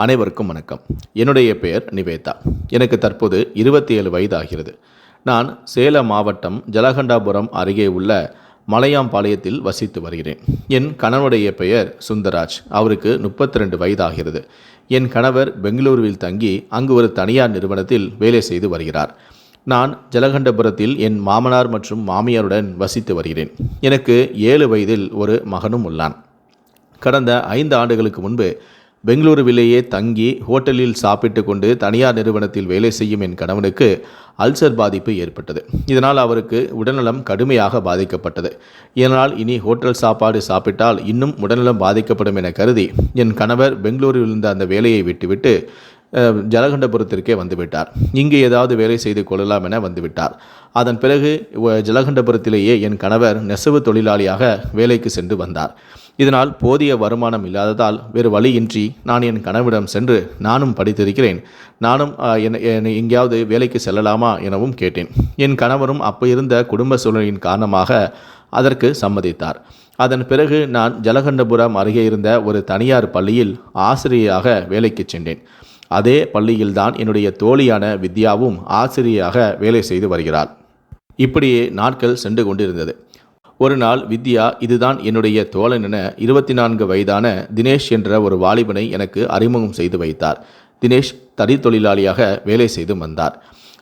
அனைவருக்கும் வணக்கம். என்னுடைய பெயர் நிவேதா. எனக்கு தற்போது இருபத்தி ஏழு வயதாகிறது. நான் சேலம் மாவட்டம் ஜலகண்டாபுரம் அருகே உள்ள மலையாம்பாளையத்தில் வசித்து வருகிறேன். என் கணவனுடைய பெயர் சுந்தராஜ். அவருக்கு முப்பத்தி ரெண்டு வயதாகிறது. என் கணவர் பெங்களூருவில் தங்கி அங்கு ஒரு தனியார் நிறுவனத்தில் வேலை செய்து வருகிறார். நான் ஜலகண்டபுரத்தில் என் மாமனார் மற்றும் மாமியாருடன் வசித்து வருகிறேன். எனக்கு ஏழு வயதில் ஒரு மகனும் உள்ளான். கடந்த ஐந்து ஆண்டுகளுக்கு முன்பு பெங்களூருவிலேயே தங்கி ஹோட்டலில் சாப்பிட்டு கொண்டு தனியார் நிறுவனத்தில் வேலை செய்யும் என் கணவனுக்கு அல்சர் பாதிப்பு ஏற்பட்டது. இதனால் அவருக்கு உடல்நலம் கடுமையாக பாதிக்கப்பட்டது. இதனால் இனி ஹோட்டல் சாப்பாடு சாப்பிட்டால் இன்னும் உடல்நலம் பாதிக்கப்படும் என கருதி என் கணவர் பெங்களூரில் இருந்த அந்த வேலையை விட்டுவிட்டு ஜலகண்டபுரத்திற்கே வந்துவிட்டார். இங்கு ஏதாவது வேலை செய்து கொள்ளலாம் என வந்துவிட்டார். அதன் பிறகு ஜலகண்டபுரத்திலேயே என் கணவர் நெசவு தொழிலாளியாக வேலைக்கு சென்று வந்தார். இதனால் போதிய வருமானம் இல்லாததால் வேறு வழியின்றி நான் என் கணவரிடம் சென்று நானும் படித்திருக்கிறேன். நானும் என்னை என்னை எங்கேயாவது வேலைக்கு செல்லலாமா எனவும் கேட்டேன். என் கணவரும் அப்போ இருந்த குடும்ப சூழலின் காரணமாக அதற்கு சம்மதித்தார். அதன் பிறகு நான் ஜலகண்டபுரம் அருகே இருந்த ஒரு தனியார் பள்ளியில் ஆசிரியராக வேலைக்கு சென்றேன். அதே பள்ளியில்தான் என்னுடைய தோழியான வித்யாவும் ஆசிரியராக வேலை செய்து வருகிறாள். இப்படியே நாட்கள் சென்று கொண்டிருந்தது. ஒரு நாள் வித்யா இதுதான் என்னுடைய தோழன் என இருபத்தி நான்கு வயதான தினேஷ் என்ற ஒரு வாலிபனை எனக்கு அறிமுகம் செய்து வைத்தார். தினேஷ் தறி தொழிலாளியாக வேலை செய்து வந்தார்.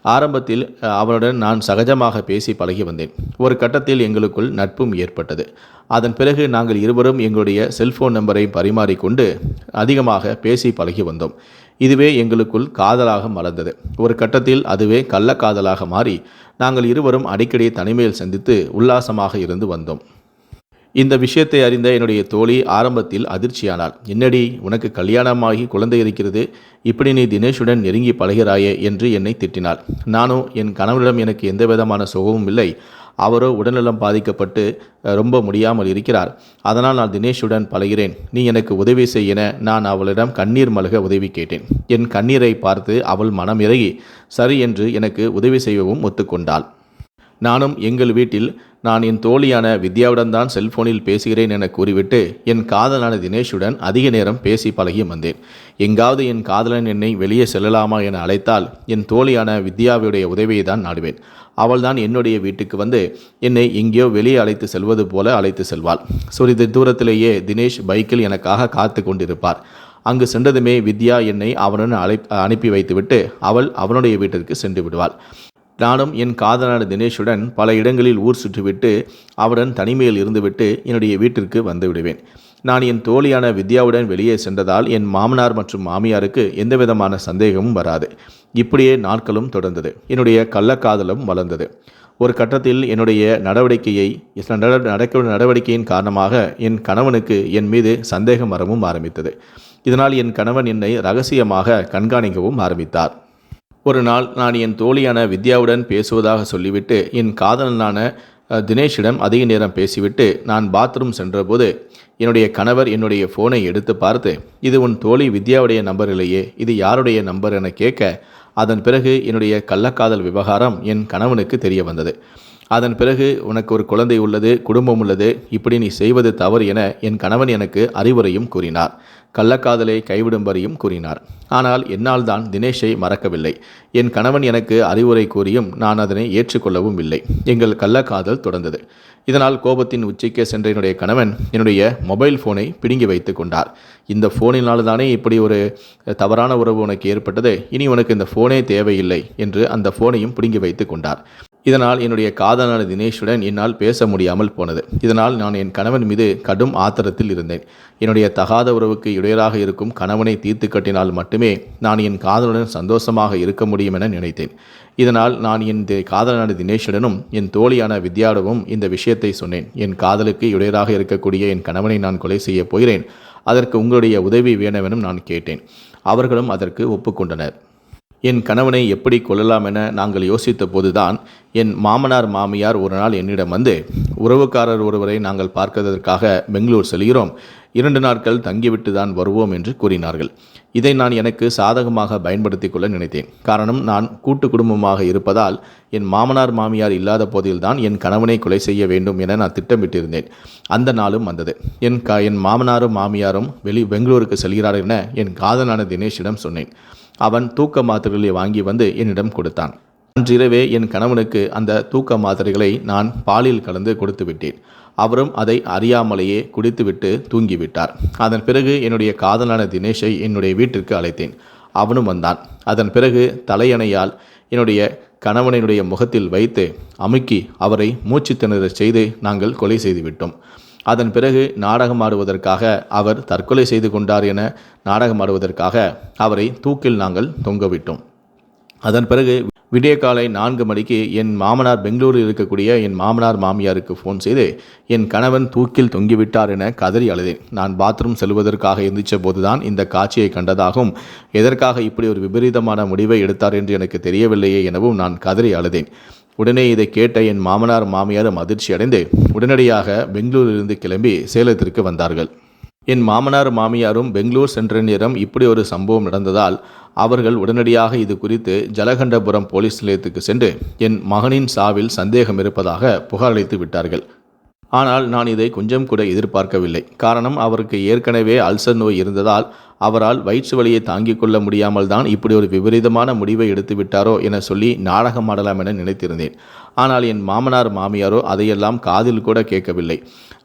ஆரம்பத்தில் அவருடன் அவனுடன் நான் சகஜமாக பேசி பழகி வந்தேன். ஒரு கட்டத்தில் எங்களுக்குள் நட்பும் ஏற்பட்டது. அதன் பிறகு நாங்கள் இருவரும் எங்களுடைய செல்போன் நம்பரை பரிமாறிக்கொண்டு அதிகமாக பேசி பழகி வந்தோம். இதுவே எங்களுக்குள் காதலாக மலர்ந்தது. ஒரு கட்டத்தில் அதுவே கள்ளக்காதலாக மாறி நாங்கள் இருவரும் அடிக்கடி தனிமையில் சந்தித்து உல்லாசமாக இருந்து வந்தோம். இந்த விஷயத்தை அறிந்த என்னுடைய தோழி ஆரம்பத்தில் அதிர்ச்சியானாள். என்னடி உனக்கு கல்யாணமாகி குழந்தை இருக்கிறது. இப்படி நீ தினேஷுடன் நெருங்கி பழகிறாயே என்று என்னை திட்டினாள். நானும் என் கணவரிடம் எனக்கு எந்த விதமான சுகமும் இல்லை. அவரோ உடல்நலம் பாதிக்கப்பட்டு ரொம்ப முடியாமல் இருக்கிறார். அதனால் நான் தினேஷுடன் பழகிறேன். நீ எனக்கு உதவி செய் என நான் அவளிடம் கண்ணீர் மல்க உதவி கேட்டேன். என் கண்ணீரை பார்த்து அவள் மனம் இறங்கி சரி என்று எனக்கு உதவி செய்யவும் ஒத்துக்கொண்டாள். நானும் எங்கள் வீட்டில் நான் என் தோழியான வித்யாவுடன் தான் செல்போனில் பேசுகிறேன் என கூறிவிட்டு என் காதலான தினேஷுடன் அதிக நேரம் பேசி பழகி வந்தேன். எங்காவது என் காதலன் என்னை வெளியே செல்லலாமா என அழைத்தால் என் தோழியான வித்யாவுடைய உதவியை தான் நாடுவேன். அவள்தான் என்னுடைய வீட்டுக்கு வந்து என்னை எங்கேயோ வெளியே அழைத்து செல்வது போல அழைத்து செல்வாள். சிறிது தூரத்திலேயே தினேஷ் பைக்கில் எனக்காக காத்து கொண்டிருப்பார். அங்கு சென்றதுமே வித்யா என்னை அவனுடன் அழை அனுப்பி வைத்துவிட்டு அவள் அவனுடைய வீட்டிற்கு சென்று விடுவாள். நானும் என் காதலான தினேஷுடன் பல இடங்களில் ஊர் சுற்றிவிட்டு அவருடன் தனிமையில் இருந்துவிட்டு என்னுடைய வீட்டிற்கு வந்துவிடுவேன். நான் என் தோழியான வித்யாவுடன் வெளியே சென்றதால் என் மாமனார் மற்றும் மாமியாருக்கு எந்தவிதமான சந்தேகமும் வராது. இப்படியே நாட்களும் தொடர்ந்தது. என்னுடைய கள்ளக்காதலும் வளர்ந்தது. ஒரு கட்டத்தில் என்னுடைய நடவடிக்கையை நட- நடக்க நடவடிக்கையின் காரணமாக என் கணவனுக்கு என் மீது சந்தேகம் வரவும் ஆரம்பித்தது. இதனால் என் கணவன் என்னை ரகசியமாக கண்காணிக்கவும் ஆரம்பித்தார். ஒரு நாள் நான் என் தோழியான வித்யாவுடன் பேசுவதாக சொல்லிவிட்டு என் காதலனான தினேஷிடம் அதிக நேரம் பேசிவிட்டு நான் பாத்ரூம் சென்றபோது என்னுடைய கணவர் என்னுடைய ஃபோனை எடுத்து பார்த்து இது உன் தோழி வித்யாவுடைய நம்பர் இல்லையே இது யாருடைய நம்பர் என கேட்க அதன் பிறகு என்னுடைய கள்ளக்காதல் விவகாரம் என் கணவனுக்கு தெரிய வந்தது. அதன் பிறகு உனக்கு ஒரு குழந்தை உள்ளது குடும்பம் உள்ளது இப்படி நீ செய்வது தவறு என என் கணவன் எனக்கு அறிவுரையும் கூறினார். கள்ளக்காதலை கைவிடும்படியும் கூறினார். ஆனால் என்னால் தான் தினேஷை மறக்கவில்லை. என் கணவன் எனக்கு அறிவுரை கூறியும் நான் அதனை ஏற்றுக்கொள்ளவும் இல்லை. எங்கள் கள்ளக்காதல் தொடர்ந்தது. இதனால் கோபத்தின் உச்சிக்கே சென்ற என்னுடைய கணவன் என்னுடைய மொபைல் ஃபோனை பிடுங்கி வைத்து கொண்டார். இந்த ஃபோனினால் தானே இப்படி ஒரு தவறான உறவு உனக்கு ஏற்பட்டது? இனி உனக்கு இந்த ஃபோனே தேவையில்லை என்று அந்த ஃபோனையும் பிடுங்கி வைத்து கொண்டார். இதனால் என்னுடைய காதலான தினேஷுடன் என்னால் பேச முடியாமல் போனது. இதனால் நான் என் கணவன் மீது கடும் ஆத்திரத்தில் இருந்தேன். என்னுடைய தகாத உறவுக்கு இடையராக இருக்கும் கணவனை தீர்த்து கட்டினால் மட்டுமே நான் என் காதலுடன் சந்தோஷமாக இருக்க முடியும் என நினைத்தேன். இதனால் நான் என் தி- தினேஷுடனும் என் தோழியான வித்யாடவும் இந்த விஷயத்தை சொன்னேன். என் காதலுக்கு இடையராக இருக்கக்கூடிய என் கணவனை நான் கொலை செய்யப் போகிறேன். அதற்கு உங்களுடைய உதவி வேணவெனும் நான் கேட்டேன். அவர்களும் அதற்கு ஒப்புக்கொண்டனர். என் கணவனை எப்படி கொள்ளலாம் என நாங்கள் யோசித்த போதுதான் என் மாமனார் மாமியார் ஒரு நாள் என்னிடம் வந்து உறவுக்காரர் ஒருவரை நாங்கள் பார்க்கிறதற்காக பெங்களூர் செல்கிறோம். இரண்டு நாட்கள் தங்கிவிட்டு தான் வருவோம் என்று கூறினார்கள். இதை நான் எனக்கு சாதகமாக பயன்படுத்தி கொள்ள நினைத்தேன். காரணம் நான் கூட்டு குடும்பமாக இருப்பதால் என் மாமனார் மாமியார் இல்லாத போதில்தான் என் கணவனை கொலை செய்ய வேண்டும் என நான் திட்டமிட்டிருந்தேன். அந்த நாளும் வந்தது. என் க என் மாமனாரும் மாமியாரும் வெளி பெங்களூருக்கு செல்கிறார் என என் காதலான தினேஷிடம் சொன்னேன். அவன் தூக்க மாத்திரைகளை வாங்கி வந்து என்னிடம் கொடுத்தான். அன்றிரவே என் கணவனுக்கு அந்த தூக்க மாத்திரைகளை நான் பாலில் கலந்து கொடுத்து விட்டேன். அவரும் அதை அறியாமலேயே குடித்துவிட்டு தூங்கிவிட்டார். அதன் பிறகு என்னுடைய காதலான தினேஷை என்னுடைய வீட்டிற்கு அழைத்தேன். அவனும் வந்தான். அதன் பிறகு தலையணையால் என்னுடைய கணவனினுடைய முகத்தில் வைத்து அமுக்கி அவரை மூச்சு திணறச் செய்து நாங்கள் கொலை செய்துவிட்டோம். அதன் பிறகு நாடகமாடுவதற்காக அவர் தற்கொலை செய்து கொண்டார் என நாடகமாடுவதற்காக அவரை தூக்கில் நாங்கள் தொங்கவிட்டோம். அதன் பிறகு விடிய காலை நான்கு மணிக்கு என் மாமனார் பெங்களூரில் இருக்கக்கூடிய என் மாமனார் மாமியாருக்கு ஃபோன் செய்து என் கணவன் தூக்கில் தொங்கிவிட்டார் என கதறி அழுதேன். நான் பாத்ரூம் செல்வதற்காக எந்திரிச்ச போதுதான் இந்த காட்சியை கண்டதாகவும் எதற்காக இப்படி ஒரு விபரீதமான முடிவை எடுத்தார் என்று எனக்கு தெரியவில்லையே எனவும் நான் கதறி அழுதேன். உடனே இதை கேட்ட என் மாமனார் மாமியாரும் அதிர்ச்சி அடைந்து உடனடியாக பெங்களூரிலிருந்து கிளம்பி சேலத்திற்கு வந்தார்கள். என் மாமனார் மாமியாரும் பெங்களூர் சென்ற நேரம் இப்படி ஒரு சம்பவம் நடந்ததால் அவர்கள் உடனடியாக இது குறித்து ஜலகண்டபுரம் போலீஸ் நிலையத்துக்கு சென்று என் மகனின் சாவில் சந்தேகம் இருப்பதாக புகார் அளித்து விட்டார்கள். ஆனால் நான் இதை கொஞ்சம் கூட எதிர்பார்க்கவில்லை. காரணம் அவருக்கு ஏற்கனவே அல்சர் நோய் இருந்ததால் அவரால் வயிற்று வலியை தாங்கிக் கொள்ள முடியாமல் தான் இப்படி ஒரு விபரீதமான முடிவை எடுத்து விட்டாரோ என சொல்லி நாடகம் ஆடலாம் என நினைத்திருந்தேன். ஆனால் என் மாமனார் மாமியாரோ அதையெல்லாம் காதில் கூட கேட்கவில்லை.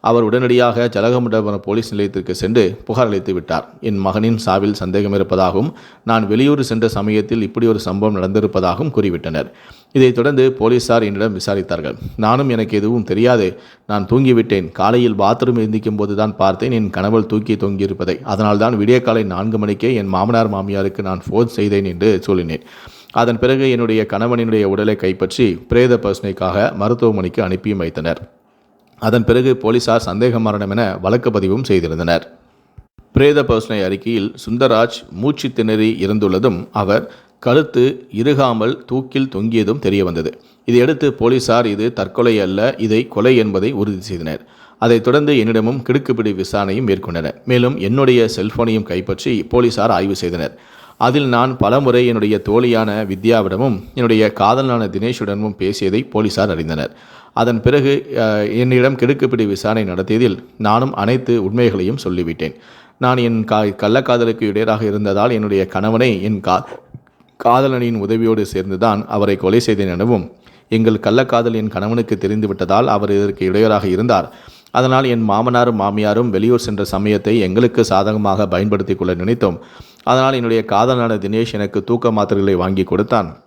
அவர் உடனடியாக ஜலகமண்டபுரம் போலீஸ் நிலையத்திற்கு சென்று புகார் அளித்து விட்டார். என் மகனின் சாவில் சந்தேகம் இருப்பதாகவும் நான் வெளியூர் சென்ற சமயத்தில் இப்படி ஒரு சம்பவம் நடந்திருப்பதாகவும் கூறிவிட்டனர். இதைத் தொடர்ந்து போலீசார் என்னிடம் விசாரித்தார்கள். நானும் எனக்கு எதுவும் தெரியாது. நான் தூங்கிவிட்டேன். காலையில் பாத்ரூம் எந்திக்கும் போது தான் பார்த்தேன். என் கணவள் தூக்கி தொங்கியிருப்பதை. அதனால்தான் விடிய காலை நான்கு மணிக்கே என் மாமனார் மாமியாருக்கு நான் ஃபோன் செய்தேன் என்று சொல்லினேன். அதன் பிறகு என்னுடைய கணவனினுடைய உடலை கைப்பற்றி பிரேத பரிசோதனைக்காக மருத்துவமனைக்கு அனுப்பியும் வைத்தனர். அதன் பிறகு போலீசார் சந்தேக மரணம் என வழக்கு பதிவும் செய்திருந்தனர். பிரேத பரிசோதனை அறிக்கையில் சுந்தராஜ் மூச்சு திணறி இருந்துள்ளதும் அவர் கழுத்து இறுகாமல் தூக்கில் தொங்கியதும் தெரிய வந்தது இதையடுத்து போலீசார் இது தற்கொலை அல்ல இதை கொலை என்பதை உறுதி செய்தனர். அதைத் தொடர்ந்து என்னிடமும் கிடுக்குப்பிடி விசாரணையும் மேற்கொண்டனர் மேலும் என்னுடைய செல்போனையும் கைப்பற்றி போலீசார் ஆய்வு செய்தனர். அதில் நான் பலமுறை என்னுடைய தோழியான வித்யாவிடமும் என்னுடைய காதலான தினேஷுடனும் பேசியதை போலீசார் அறிந்தனர். அதன் பிறகு என்னிடம் கிடுக்குப்பிடி விசாரணை நடத்தியதில் நானும் அனைத்து உண்மைகளையும் சொல்லிவிட்டேன். நான் என் கா கள்ளக்காதலுக்கு இடையராக இருந்ததால் என்னுடைய கணவனை என் கா காதலனின் உதவியோடு சேர்ந்துதான் அவரை கொலை செய்தேன் எனவும் எங்கள் கள்ளக்காதல் என் கணவனுக்கு தெரிந்துவிட்டதால் அவர் இதற்கு இடையராக இருந்தார். அதனால் என் மாமனாரும் மாமியாரும் வெளியூர் சென்ற சமயத்தை எங்களுக்கு சாதகமாக பயன்படுத்திக் கொள்ள நினைத்தோம். அதனால் என்னுடைய காதலான தினேஷ் எனக்கு தூக்க மாத்திரைகளை வாங்கி கொடுத்தான்.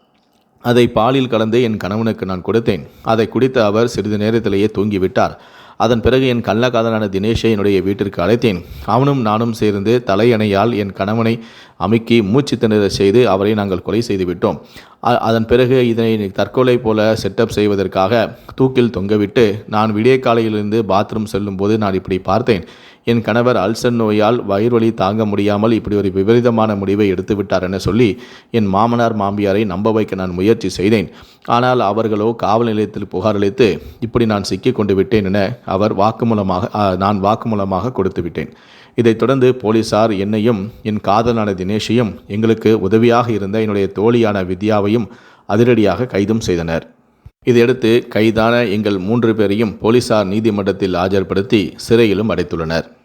அதை பாலில் கலந்து என் கணவனுக்கு நான் கொடுத்தேன். அதை குடித்த அவர் சிறிது நேரத்திலேயே தூங்கிவிட்டார். அதன் பிறகு என் கள்ளக்காதலான தினேஷை என்னுடைய வீட்டிற்கு அழைத்தேன். அவனும் நானும் சேர்ந்து தலையணையால் என் கணவனை அமுக்கி மூச்சு திணற செய்து அவரை நாங்கள் கொலை செய்துவிட்டோம். அ- அதன் பிறகு இதனை தற்கொலை போல செட்டப் செய்வதற்காக தூக்கில் தொங்கவிட்டு நான் விடிய காலையிலிருந்து பாத்ரூம் செல்லும்போது நான் இப்படி பார்த்தேன். என் கணவர் அல்சர் நோயால் வயிறு வலி தாங்க முடியாமல் இப்படி ஒரு விபரீதமான முடிவை எடுத்துவிட்டார் என சொல்லி என் மாமனார் மாமியாரை நம்ப வைக்க நான் முயற்சி செய்தேன். ஆனால் அவர்களோ காவல் நிலையத்தில் புகார் அளித்து இப்படி நான் சிக்கிக் கொண்டு விட்டேன் என அவர் வாக்குமூலமாக நான் வாக்குமூலமாக கொடுத்து விட்டேன் இதைத் தொடர்ந்து போலீசார் என்னையும் என் காதலான தினேஷையும் எங்களுக்கு உதவியாக இருந்த என்னுடைய தோழியான வித்யாவையும் அதிரடியாக கைதும் செய்தனர். இதையடுத்து கைதான எங்கள் மூன்று பேரையும் போலீசார் நீதிமன்றத்தில் ஆஜர்படுத்தி சிறையிலும் அடைத்துள்ளனர்.